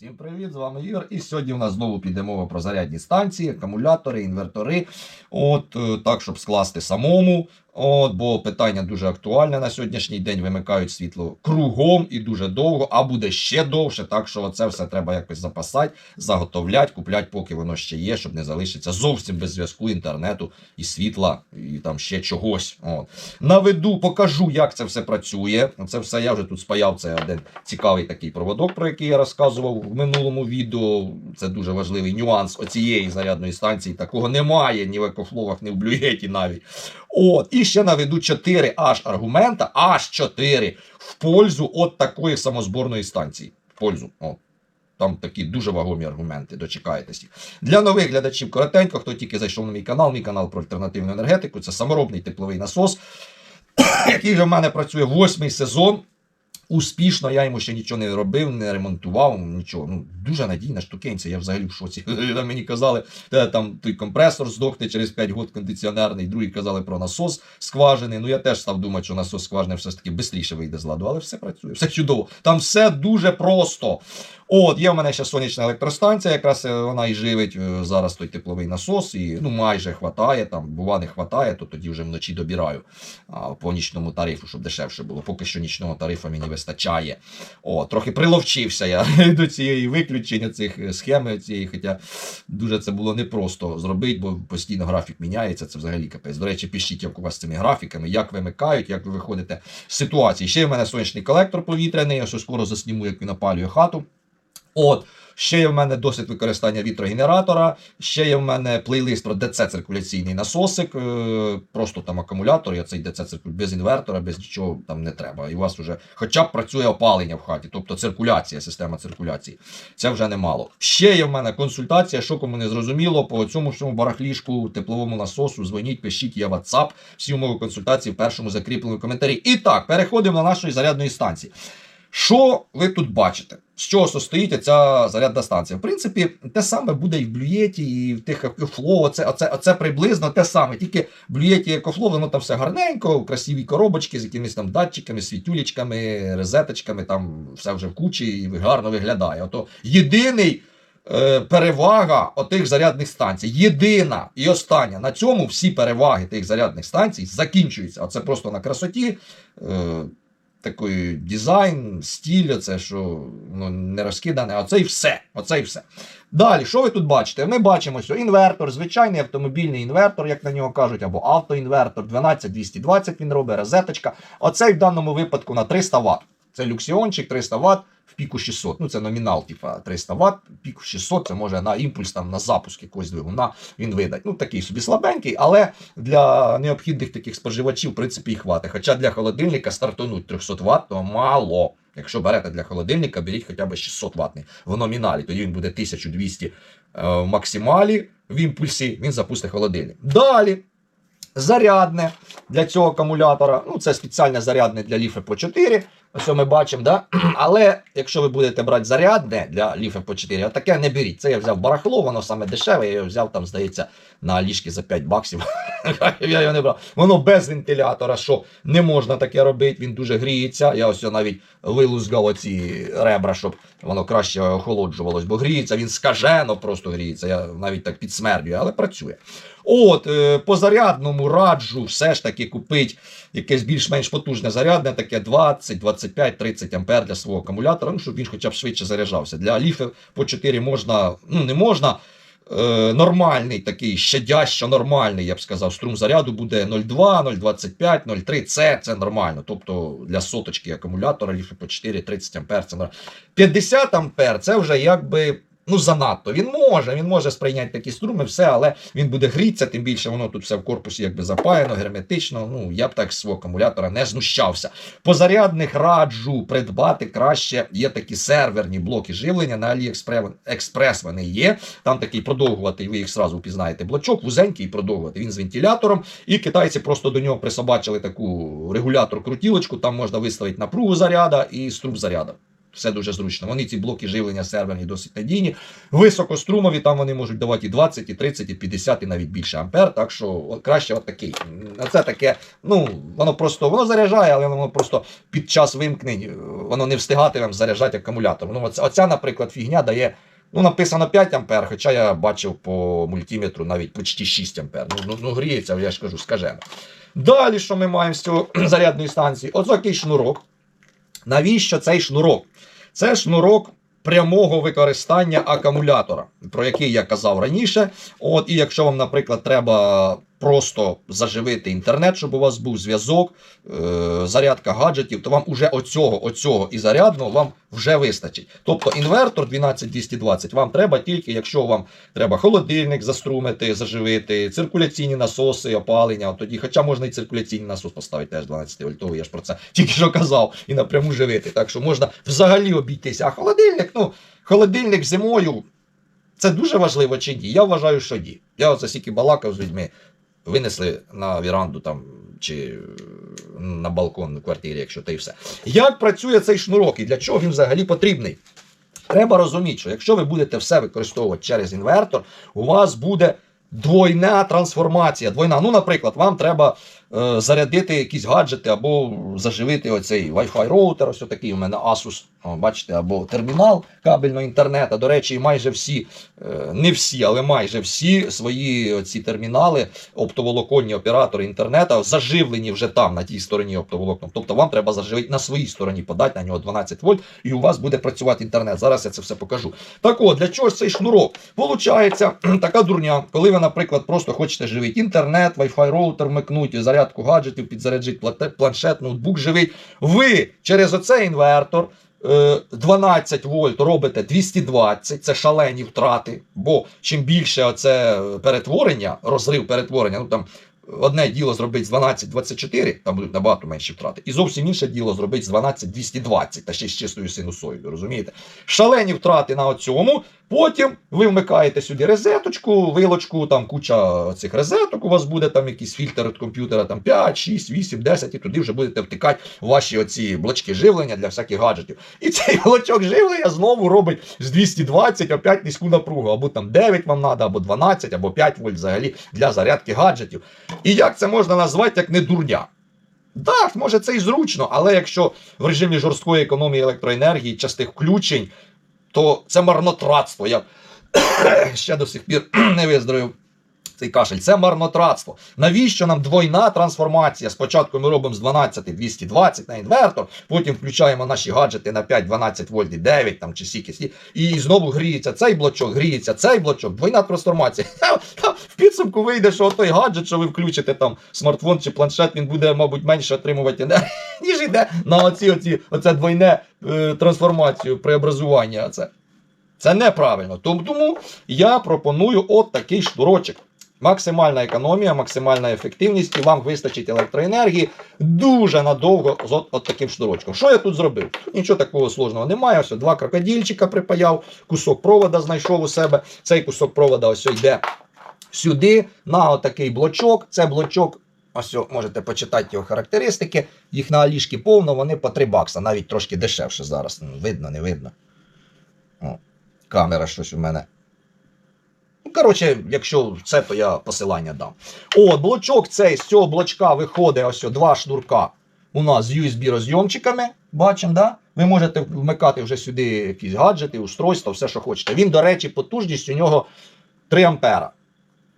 Всім привіт, з вами Ігор. І сьогодні в нас знову піде мова про зарядні станції, акумулятори, інвертори. От е, так, щоб скласти самому. От, бо питання дуже актуальне на сьогоднішній день. Вимикають світло кругом і дуже довго, а буде ще довше. Так що це все треба якось запасати, заготовляти, купляти, поки воно ще є, щоб не залишиться зовсім без зв'язку інтернету і світла, і там ще чогось. От. Наведу, покажу, як це все працює. Це все я вже тут спаяв. Це один цікавий такий проводок, про який я розказував в минулому відео. Це дуже важливий нюанс оцієї зарядної станції. Такого немає ні в екофловах, ні в блюєті навіть. От, і ще наведу 4 аж аргумента, аж 4 в пользу от такої самозборної станції. В пользу. О. Там такі дуже вагомі аргументи, дочекаєтесь. Для нових глядачів коротенько, хто тільки зайшов на мій канал, мій канал про альтернативну енергетику, це саморобний тепловий насос, який вже в мене працює восьмий сезон. Успішно, я йому ще нічого не робив, не ремонтував, нічого. Ну, дуже надійна штукенця, я взагалі в шоці. Мені казали, там той компресор здохне через 5 год кондиціонерний, другі казали про насос скважини. Ну я теж став думати, що насос скважини все ж таки швидше вийде з ладу, але все працює, все чудово. Там все дуже просто. От, є в мене ще сонячна електростанція, якраз е, вона і живить е, зараз той тепловий насос, і ну майже хватає, там бува не хватає, то тоді вже вночі добираю а, по нічному тарифу, щоб дешевше було. Поки що нічного тарифу мені вистачає. О, трохи приловчився я до цієї виключення цих е, схеми цієї, хоча дуже це було непросто зробити, бо постійно графік міняється. Це взагалі капець. До речі, пишіть, як у вас з цими графіками, як вимикають, як ви виходите з ситуації. Ще в мене сонячний колектор повітряний, я ще скоро засніму, як він опалює хату. От, ще є в мене досвід використання вітрогенератора, ще є в мене плейлист про ДЦ-циркуляційний насосик, е, просто там акумулятор, я цей ДЦ циркуль без інвертора, без нічого там не треба. І у вас вже хоча б працює опалення в хаті, тобто циркуляція, система циркуляції. Це вже немало. Ще є в мене консультація, що кому не зрозуміло, по цьому всьому барахлішку, тепловому насосу, дзвоніть, пишіть, є WhatsApp, всі умови консультації в першому закріпленому коментарі. І так, переходимо до нашої зарядної станції. Що ви тут бачите? З чого состоїть ця зарядна станція? В принципі, те саме буде і в блюєті, і в тих екофло. Оце, оце, оце приблизно те саме. Тільки в блюєті і екофло, воно там все гарненько, красиві коробочки з якимись там датчиками, світюлечками, розеточками, там все вже в кучі і гарно виглядає. Ото єдиний. е, Перевага отих зарядних станцій. Єдина і остання. На цьому всі переваги тих зарядних станцій закінчуються. А це просто на красоті. Такий дизайн, стіль, це що ну, не розкидане, оце і все. Оце і все. Далі, що ви тут бачите? Ми бачимо, що інвертор, звичайний автомобільний інвертор, як на нього кажуть, або автоінвертор 12220 він робить, розеточка. Оцей в даному випадку на 300 Вт. Це люксіончик 300 Вт в піку 600. Ну, це номінал, типа 300 Вт, піку 600, це може на імпульс, там, на запуск якогось двигуна він видать. Ну, такий собі слабенький, але для необхідних таких споживачів, в принципі, і хватить. Хоча для холодильника стартануть 300 Вт, то мало. Якщо берете для холодильника, беріть хоча б 600 ватний в номіналі, тоді він буде 1200 е, в максималі в імпульсі, він запустить холодильник. Далі. Зарядне для цього акумулятора. Ну, це спеціальне зарядне для ліфи по 4. Ось ми бачимо, да? Але якщо ви будете брати зарядне для ліфи по 4, таке не беріть. Це я взяв барахло, воно саме дешеве. Я його взяв там, здається, на ліжки за 5 баксів. я його не брав. Воно без вентилятора, що не можна таке робити, він дуже гріється. Я ось навіть вилузгав оці ребра, щоб воно краще охолоджувалось, бо гріється, він скажено просто гріється. Я навіть так підсмердюю, але працює. От, е, по зарядному раджу все ж таки купити якесь більш-менш потужне зарядне, таке 20, 25, 30 ампер для свого акумулятора, ну, щоб він хоча б швидше заряджався. Для ліфи по 4 можна, ну не можна. е, Нормальний такий щадящо нормальний, я б сказав, струм заряду буде 0,2, 0,25, 0,3. Це, це нормально. Тобто для соточки акумулятора ліфи по 4, 30 ампер. Це нормально. 50 ампер це вже якби ну занадто. Він може, він може сприйняти такі струми, все, але він буде грітися, тим більше воно тут все в корпусі якби запаяно, герметично. Ну я б так свого акумулятора не знущався. По зарядних раджу придбати краще. Є такі серверні блоки живлення на AliExpress Вони є. Там такий продовгуватий, ви їх зразу впізнаєте. Блочок, вузенький продовгуватий. Він з вентилятором. І китайці просто до нього присобачили таку регулятор крутілочку. Там можна виставити напругу заряда і струм заряда. Все дуже зручно. Вони ці блоки живлення серверні досить надійні. Високострумові, там вони можуть давати і 20, і 30, і 50, і навіть більше ампер. Так що краще от Це таке, ну, воно просто воно заряджає, але воно просто під час вимкнень е, воно не встигатиме заряджати акумулятор. Ну, оця, оця, наприклад, фігня дає. Ну, написано 5 ампер, хоча я бачив по мультиметру навіть почти 6 ампер. Ну, ну, ну гріється, я ж кажу, скажено. Далі, що ми маємо з цього зарядної станції? Ось такий шнурок. Навіщо цей шнурок? Це шнурок прямого використання акумулятора, про який я казав раніше. От, і якщо вам, наприклад, треба просто заживити інтернет, щоб у вас був зв'язок, е, зарядка гаджетів, то вам уже оцього, оцього і зарядного вам вже вистачить. Тобто інвертор 12220 вам треба тільки, якщо вам треба холодильник заструмити, заживити, циркуляційні насоси, опалення. Тоді, хоча можна і циркуляційний насос поставити теж 12 вольтовий, я ж про це тільки що казав, і напряму живити. Так що можна взагалі обійтися. А холодильник, ну, холодильник зимою. Це дуже важливо чи ні? Я вважаю, що ні. Я оце стільки балакав з людьми, винесли на віранду там чи на балкон в квартирі, якщо те і все. Як працює цей шнурок і для чого він взагалі потрібний? Треба розуміти, що якщо ви будете все використовувати через інвертор, у вас буде двойна трансформація. Двойна. Ну, наприклад, вам треба е, зарядити якісь гаджети або заживити оцей Wi-Fi роутер, ось такий у мене Asus, о, бачите, або термінал кабельного інтернету. До речі, майже всі, е, не всі, але майже всі свої ці термінали, оптоволоконні оператори інтернету заживлені вже там, на тій стороні оптоволокном. Тобто вам треба заживити на своїй стороні, подати на нього 12 вольт, і у вас буде працювати інтернет. Зараз я це все покажу. Так от, для чого ж цей шнурок? Получається така дурня, коли ви, наприклад, просто хочете живити інтернет, Wi-Fi роутер вмикнути, зарядку гаджетів, підзаряджити планшет, ноутбук живить. Ви через оцей інвертор. Е, 12 вольт робите 220, це шалені втрати. Бо чим більше оце перетворення, розрив перетворення, ну там одне діло зробити з 12-24, там будуть набагато менші втрати, і зовсім інше діло зробити з 12-220, та ще з чистою синусоїдою, розумієте? Шалені втрати на цьому. Потім ви вмикаєте сюди розеточку, вилочку, там куча цих розеток. У вас буде там якийсь фільтр від комп'ютера, там 5, 6, 8, 10, і туди вже будете втикати ваші оці блочки живлення для всяких гаджетів. І цей блочок живлення знову робить з 220 опять низьку напругу. Або там 9 вам треба, або 12, або 5 вольт взагалі для зарядки гаджетів. І як це можна назвати, як не дурня? Так, може це і зручно, але якщо в режимі жорсткої економії електроенергії, частих включень, то це марнотратство. Я ще до сих пір не виздоровив цей кашель. Це марнотратство. Навіщо нам двойна трансформація? Спочатку ми робимо з 12 220 на інвертор, потім включаємо наші гаджети на 5, 12 вольт і 9 там, чи скільки, і знову гріється цей блочок, гріється цей блочок, двойна трансформація. В підсумку вийде, що той гаджет, що ви включите там смартфон чи планшет, він буде, мабуть, менше отримувати енергії, ніж йде на оці, оці, оце двойне е, трансформацію, преобразування. Це. Це неправильно. Тому я пропоную от такий шнурочок. Максимальна економія, максимальна ефективність, і вам вистачить електроенергії дуже надовго з от, от таким шнурочком. Що я тут зробив? Тут нічого такого сложного немає. Ось два крокодильчика припаяв, кусок провода знайшов у себе. Цей кусок провода ось йде сюди, на отакий блочок. Це блочок. Ось можете почитати його характеристики. Їх на Алішки повно, вони по 3 бакса, навіть трошки дешевше зараз. Видно, не видно. О, камера щось у мене. Ну, коротше, якщо це, то я посилання дам. От, блочок цей, з цього блочка виходить ось два шнурка у нас з USB розйомчиками. Бачимо, да? Ви можете вмикати вже сюди якісь гаджети, устройства, все, що хочете. Він, до речі, потужність у нього 3 ампера.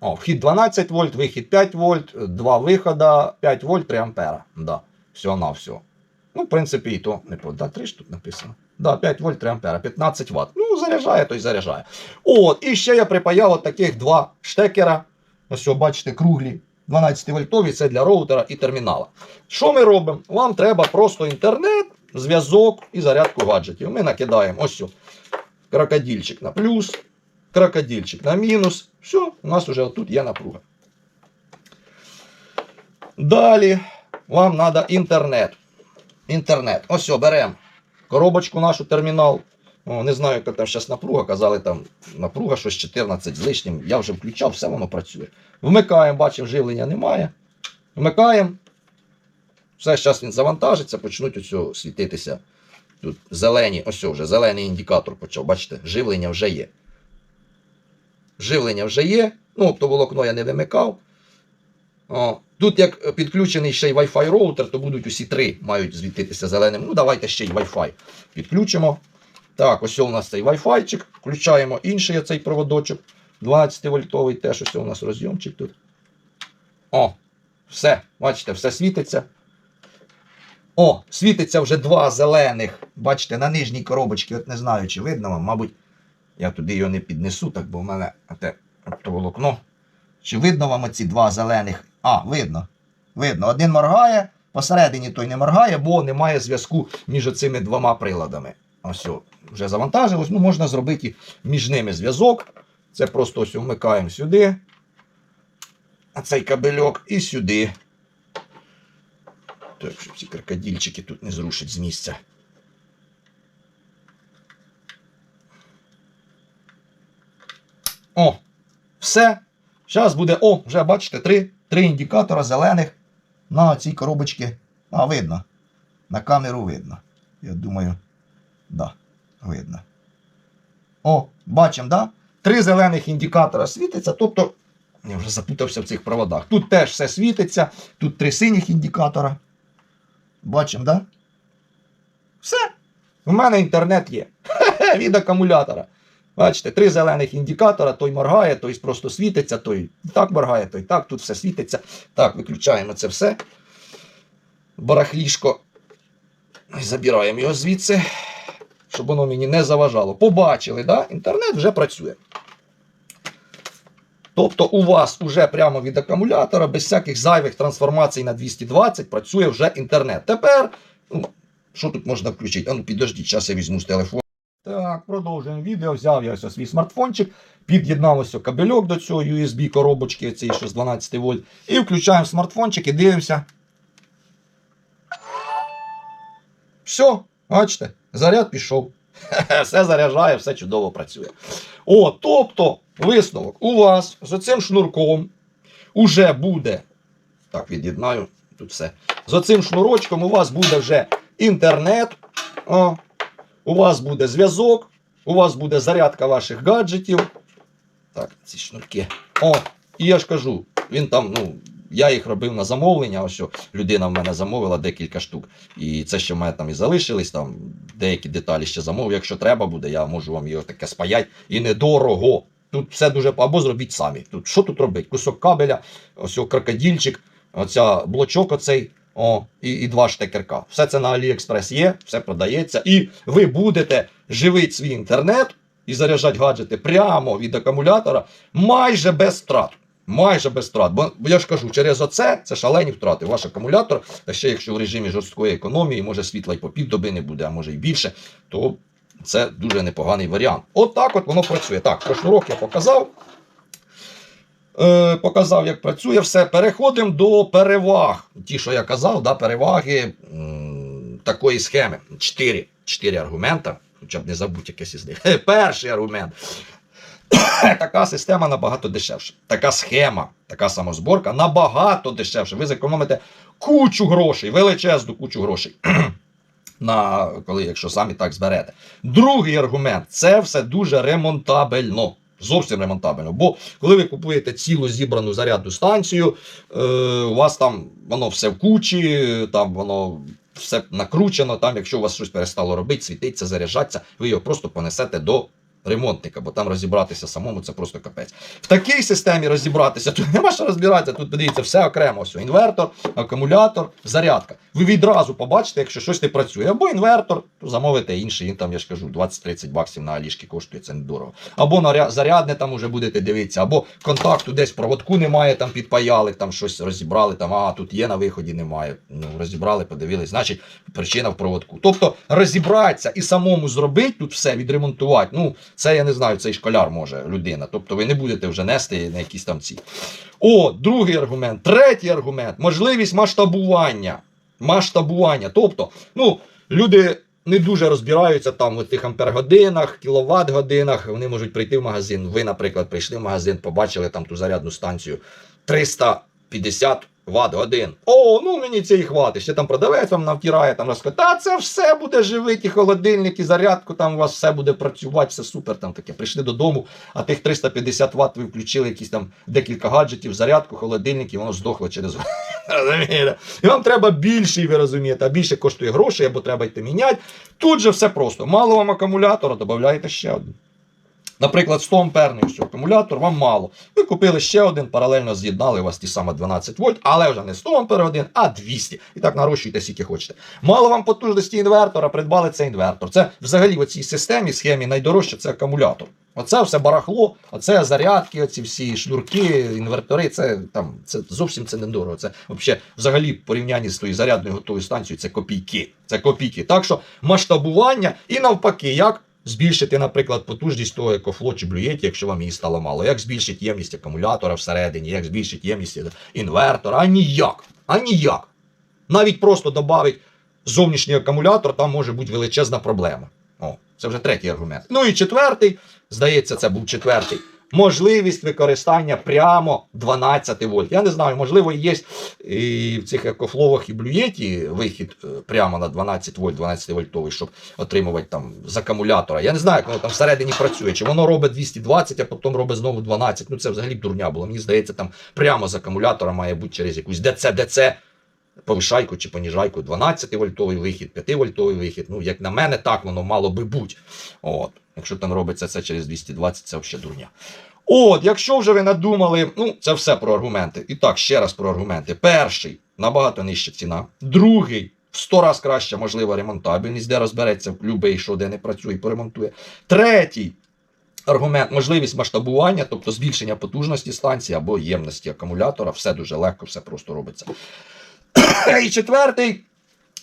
О, вхід 12 вольт, вихід 5 вольт, два вихода, 5 вольт, 3 ампера. Да. Все на все. Ну, в принципі, і то не по- да, 3 ж тут написано. Да, 5 вольт, 3 ампера, 15 ватт. Ну, заряджає, то й заряджає. От, і ще я припаяв от таких два штекера. Ось, що, бачите, круглі. 12 вольтові, це для роутера і термінала. Що ми робимо? Вам треба просто інтернет, зв'язок і зарядку гаджетів. Ми накидаємо ось сю. крокодильчик на плюс, крокодильчик на мінус. Все, у нас вже тут є напруга. Далі вам треба інтернет. Інтернет. Ось беремо коробочку нашу термінал. О, не знаю, яка там зараз напруга. Казали, там напруга щось 14 з лишнім. Я вже включав, все воно працює. Вмикаємо, бачимо, живлення немає. Вмикаємо. Все, зараз він завантажиться, почнуть оцю світитися Тут зелені, ось вже зелений індикатор почав. Бачите, живлення вже є. Живлення вже є. Ну, оптоволокно я не вимикав. Тут як підключений ще й Wi-Fi роутер, то будуть усі три мають звітитися зеленим. Ну, давайте ще й Wi-Fi підключимо. Так, ось у нас цей Wi-Fi. Включаємо інший цей проводочок. 12 вольтовий теж ось у нас розйомчик тут. О, все, бачите, все світиться. О, світиться вже два зелених. Бачите, на нижній коробочці, от не знаю, чи видно вам, мабуть, я туди його не піднесу, так бо в мене те оптоволокно. Чи видно вам оці два зелених? А, видно. Видно. Один моргає, посередині той не моргає, бо немає зв'язку між цими двома приладами. Ось, вже завантажилось. Ну, можна зробити між ними зв'язок. Це просто ось вмикаємо сюди. А цей кабельок і сюди. Так, щоб ці крокодильчики тут не зрушать з місця. О, все. Зараз буде, о, вже бачите, три, три індикатора зелених на цій коробочці. А, видно. На камеру видно. Я думаю, да, видно. О, бачимо, да? Три зелених індикатора світиться, тобто. Я вже запутався в цих проводах. Тут теж все світиться, тут три синіх індикатора. Бачимо, да? Все. У мене інтернет є. Хе-хе, від акумулятора. Бачите, три зелених індикатора, той моргає, той просто світиться, той так моргає, той так, тут все світиться. Так, виключаємо це все. Барахлішко. Забираємо його звідси, щоб воно мені не заважало. Побачили, да? інтернет вже працює. Тобто у вас уже прямо від акумулятора, без всяких зайвих трансформацій на 220 працює вже інтернет. Тепер, ну, що тут можна включити? А ну підождіть, зараз я візьму з телефону. Так, продовжуємо відео. Взяв я ось свій смартфончик, під'єднав ось кабельок до цього USB коробочки, цей що з 12 вольт. І включаємо смартфончик і дивимося. Все, бачите, заряд пішов. Все заряджає, все чудово працює. О, тобто, висновок, у вас з оцим шнурком уже буде. Так, від'єднаю тут все. З оцим шнурочком у вас буде вже інтернет. О, у вас буде зв'язок, у вас буде зарядка ваших гаджетів. Так, ці шнурки. О, і я ж кажу, він там, ну, я їх робив на замовлення, ось що людина в мене замовила декілька штук. І це ще в мене там і залишились, там деякі деталі ще замовив. Якщо треба буде, я можу вам його таке спаяти. І недорого. Тут все дуже або зробіть самі. Тут що тут робить? Кусок кабеля, ось о, крокодильчик, оця блочок оцей. О, і, і два штекерка. Все це на AliExpress є, все продається. І ви будете живити свій інтернет і заряджати гаджети прямо від акумулятора майже без втрат. Майже без втрат. Бо я ж кажу, через оце це шалені втрати. Ваш акумулятор, та ще якщо в режимі жорсткої економії, може світла й по півдоби не буде, а може й більше, то це дуже непоганий варіант. От так от воно працює. Так, про шнурок я показав. Е, показав, як працює все. Переходимо до переваг. Ті, що я казав, да, переваги такої схеми. Чотири. Чотири аргумента. Хоча б не забудь якесь із них. Перший аргумент. така система набагато дешевша. Така схема, така самозборка набагато дешевша. Ви зекономите кучу грошей, величезну кучу грошей. На коли, якщо самі так зберете. Другий аргумент це все дуже ремонтабельно. Зовсім ремонтабельно. Бо коли ви купуєте цілу зібрану зарядну станцію, е, у вас там воно все в кучі, там воно все накручено. Там, якщо у вас щось перестало робити, світиться, заряджатися, ви його просто понесете до ремонтника, бо там розібратися самому це просто капець. В такій системі розібратися, тут нема що розбиратися, тут подивіться, все окремо. Все. Інвертор, акумулятор, зарядка. Ви відразу побачите, якщо щось не працює. Або інвертор, то замовите інший, він там, я ж кажу, 20-30 баксів на алішки коштує, це недорого. Або зарядне там уже будете дивитися, або контакту десь проводку немає, там підпаяли, там щось розібрали, там, а тут є на виході, немає. Ну, розібрали, подивились, значить причина в проводку. Тобто розібратися і самому зробити тут все, відремонтувати. Ну, це я не знаю, цей школяр може людина. Тобто ви не будете вже нести на якісь там ці. О, другий аргумент. Третій аргумент можливість масштабування. Масштабування. Тобто, ну, люди не дуже розбираються там в тих ампер-годинах, кіловат-годинах. Вони можуть прийти в магазин. Ви, наприклад, прийшли в магазин, побачили там ту зарядну станцію 350 Ват годин. О, ну мені це і хватить. Ще там продавець вам навтирає, там розкаже, та це все буде живити, холодильник і зарядку, там у вас все буде працювати, все супер. Там таке. Прийшли додому, а тих 350 Вт ви включили якісь там декілька гаджетів, зарядку, холодильник, і воно здохло через? І вам треба більший, ви розумієте, а більше коштує грошей, або треба йти міняти. Тут же все просто. Мало вам акумулятора, додаєте ще один. Наприклад, 100 амперний акумулятор вам мало. Ви купили ще один, паралельно з'єднали у вас ті саме 12 вольт, але вже не 100 ампер годин, а 200. І так нарощуйте, скільки хочете. Мало вам потужності інвертора, придбали цей інвертор. Це взагалі в цій системі, схемі найдорожче це акумулятор. Оце все барахло, оце зарядки, оці всі шнурки, інвертори, це там це зовсім це недорого. Це взагалі, взагалі, в порівнянні з тою зарядною готовою станцією, це копійки. Це копійки. Так що масштабування і навпаки, як збільшити, наприклад, потужність того екофло чи блюєті, якщо вам її стало мало, як збільшити ємність акумулятора всередині, як збільшити ємність інвертора, а ніяк. А ніяк. Навіть просто додати зовнішній акумулятор, там може бути величезна проблема. О, це вже третій аргумент. Ну і четвертий, здається, це був четвертий. Можливість використання прямо 12 вольт. Я не знаю, можливо, є і в цих екофловах і блюєті вихід е, прямо на 12 вольт, 12 вольтовий, щоб отримувати там з акумулятора. Я не знаю, як воно там всередині працює. Чи воно робить 220, а потім робить знову 12. Ну це взагалі дурня було. Мені здається, там прямо з акумулятора має бути через якусь ДЦ-ДЦ повишайку чи поніжайку 12 вольтовий вихід, 5 вольтовий вихід. Ну, як на мене, так воно мало би бути. От. Якщо там робиться це через 220, це взагалі дурня. От, якщо вже ви надумали, ну, це все про аргументи. І так, ще раз про аргументи. Перший набагато нижча ціна. Другий в 100 раз краща можлива ремонтабельність, де розбереться любий, що де не працює, поремонтує. Третій. Аргумент, можливість масштабування, тобто збільшення потужності станції або ємності акумулятора, все дуже легко, все просто робиться. І четвертий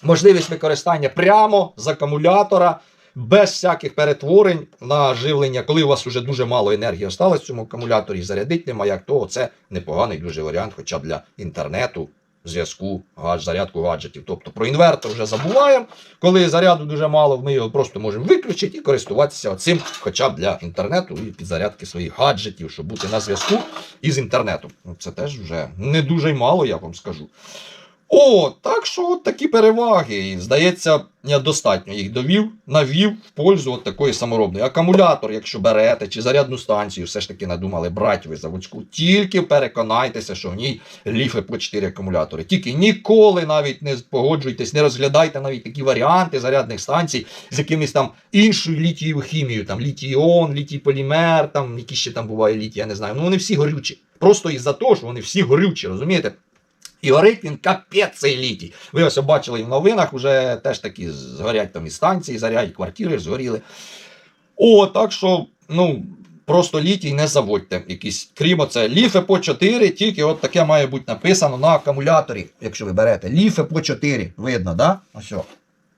можливість використання прямо з акумулятора, без всяких перетворень на живлення. Коли у вас вже дуже мало енергії осталось в цьому акумуляторі, зарядити нема як то, це непоганий дуже варіант, хоча б для інтернету, зв'язку, зарядку гаджетів. Тобто про інвертор вже забуваємо. Коли заряду дуже мало, ми його просто можемо виключити і користуватися цим хоча б для інтернету і підзарядки своїх гаджетів, щоб бути на зв'язку із інтернетом. Ну, Це теж вже не дуже й мало, я вам скажу. О, так що от такі переваги. І, здається, я достатньо їх довів, навів в пользу от такої саморобної. Акумулятор, якщо берете, чи зарядну станцію, все ж таки надумали брати ви заводську, тільки переконайтеся, що в ній ліфи по 4 акумулятори. Тільки ніколи навіть не погоджуйтесь, не розглядайте навіть такі варіанти зарядних станцій з якимись там іншою літією хімією, там літій-іон, літій-полімер, там які ще там буває літій, я не знаю. Ну вони всі горючі. Просто із-за того, що вони всі горючі, розумієте? І горить капець цей літій. Ви ось бачили в новинах, вже теж такі згорять там і станції, зарять, і квартири згоріли. О, так що, ну, просто літій не заводьте. Якісь, крім оце, ліфи по 4, тільки от таке має бути написано на акумуляторі, якщо ви берете. Ліфи по 4. Видно, да? Ось.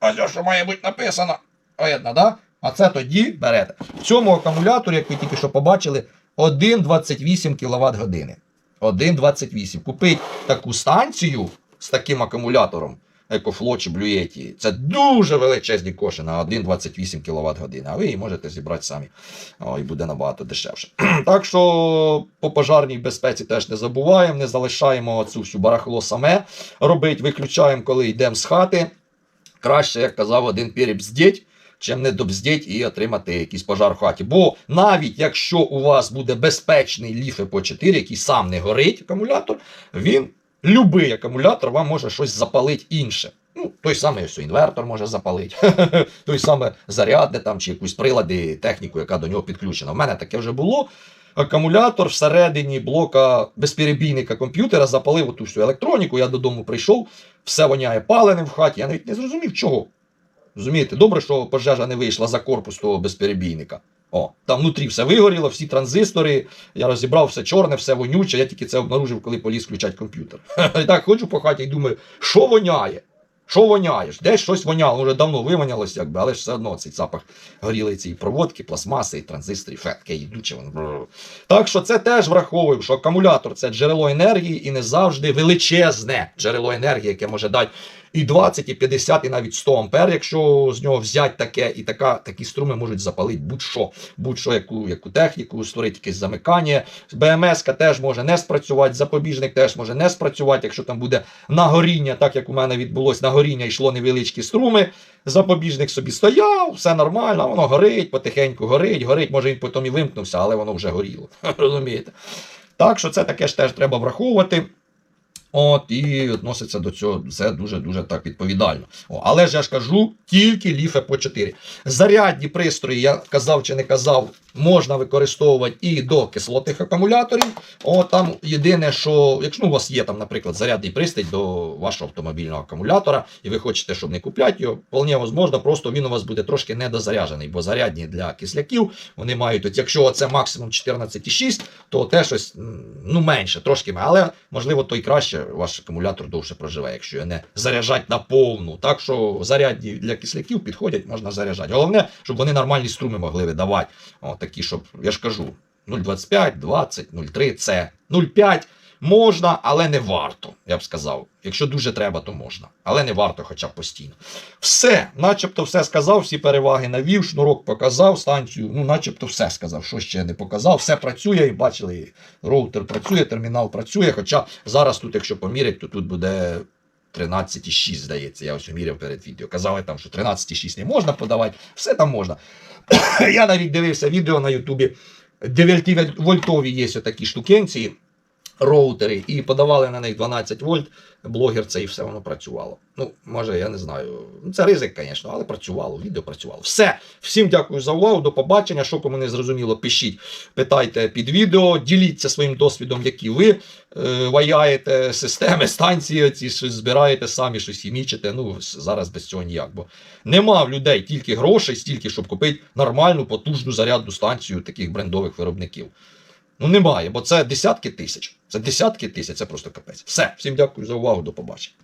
Ось, що має бути написано. Видно, да? А це тоді берете. В цьому акумуляторі, як ви тільки що побачили, 1,28 кВт години. 1,28. Купить таку станцію з таким акумулятором, EcoFlow чи Blue це дуже величезні кошти на 1,28 кВт. А ви її можете зібрати самі. О, і буде набагато дешевше. так що по пожарній безпеці теж не забуваємо, не залишаємо цю всю барахло саме робити, виключаємо, коли йдемо з хати. Краще, як казав один піріб, здіть, чим не добздіть і отримати якийсь пожар в хаті. Бо навіть якщо у вас буде безпечний ліфе по 4, який сам не горить акумулятор, він, любий акумулятор, вам може щось запалити інше. Ну, той самий ось інвертор може запалити, той самий зарядне там чи якусь прилади, техніку, яка до нього підключена. У мене таке вже було. Акумулятор всередині блока безперебійника комп'ютера запалив оту всю електроніку. Я додому прийшов, все воняє паленим в хаті. Я навіть не зрозумів, чого. Розумієте, добре, що пожежа не вийшла за корпус того безперебійника. О, там внутрі все вигоріло, всі транзистори, я розібрав все чорне, все вонюче. Я тільки це обнаружив, коли поліз включати комп'ютер. І так ходжу по хаті і думаю, що воняє? Що воняєш? Десь щось воняло, вже давно вивонялось, якби, але ж все одно цей запах горіли ці проводки, пластмаси, і транзистори, фетки, йдуче. Так що це теж враховуємо, що акумулятор це джерело енергії і не завжди величезне джерело енергії, яке може дати і 20, і 50, і навіть 100 ампер, якщо з нього взяти таке, і така, такі струми можуть запалити будь-що, будь-що, яку, яку техніку, створити якесь замикання. БМС теж може не спрацювати, запобіжник теж може не спрацювати, якщо там буде нагоріння, так як у мене відбулось нагоріння, йшло невеличкі струми. Запобіжник собі стояв, все нормально, воно горить, потихеньку горить, горить, може він потім і вимкнувся, але воно вже горіло. Розумієте? Так що це таке ж теж треба враховувати. От, і відноситься до цього все дуже-дуже так відповідально. О, але ж я ж кажу, тільки ліфе по 4. Зарядні пристрої, я казав чи не казав, можна використовувати і до кислотних акумуляторів. О, там єдине, що якщо у вас є там, наприклад, зарядний пристрій до вашого автомобільного акумулятора, і ви хочете, щоб не купляти його, вполне можливо, просто він у вас буде трошки недозаряджений, бо зарядні для кисляків вони мають, от, якщо це максимум 14,6, то те щось ну, менше, трошки але можливо, то й краще ваш акумулятор довше проживе, якщо його не заряджать на повну. Так що зарядні для кисляків підходять, можна заряджати. Головне, щоб вони нормальні струми могли видавати. О, такі, щоб, я ж кажу, 0,25, 20, 0,3, це 0,5 можна, але не варто, я б сказав. Якщо дуже треба, то можна. Але не варто, хоча б постійно. Все, начебто все сказав, всі переваги навів, шнурок показав, станцію, ну, начебто все сказав, що ще не показав. Все працює, і бачили, роутер працює, термінал працює. Хоча зараз тут, якщо поміряти, то тут буде 13,6, здається. Я ось міряв перед відео. Казали там, що 13,6 не можна подавати, все там можна. Я навіть дивився відео на Ютубі. 9 вольтові є такі штукенці, роутери, і подавали на них 12 вольт. Блогер це і все воно працювало. Ну, може, я не знаю. Ну, Це ризик, звісно, але працювало, відео працювало. Все. Всім дякую за увагу. До побачення. Що кому не зрозуміло, пишіть, питайте під відео, діліться своїм досвідом, які ви е, ваяєте системи, станції, ці щось збираєте самі, щось хімічите. Ну, зараз без цього ніяк. Бо нема в людей тільки грошей, стільки, щоб купити нормальну, потужну зарядну станцію таких брендових виробників. Ну, немає, бо це десятки тисяч. Це десятки тисяч, це просто капець. Все, всім дякую за увагу, до побачення.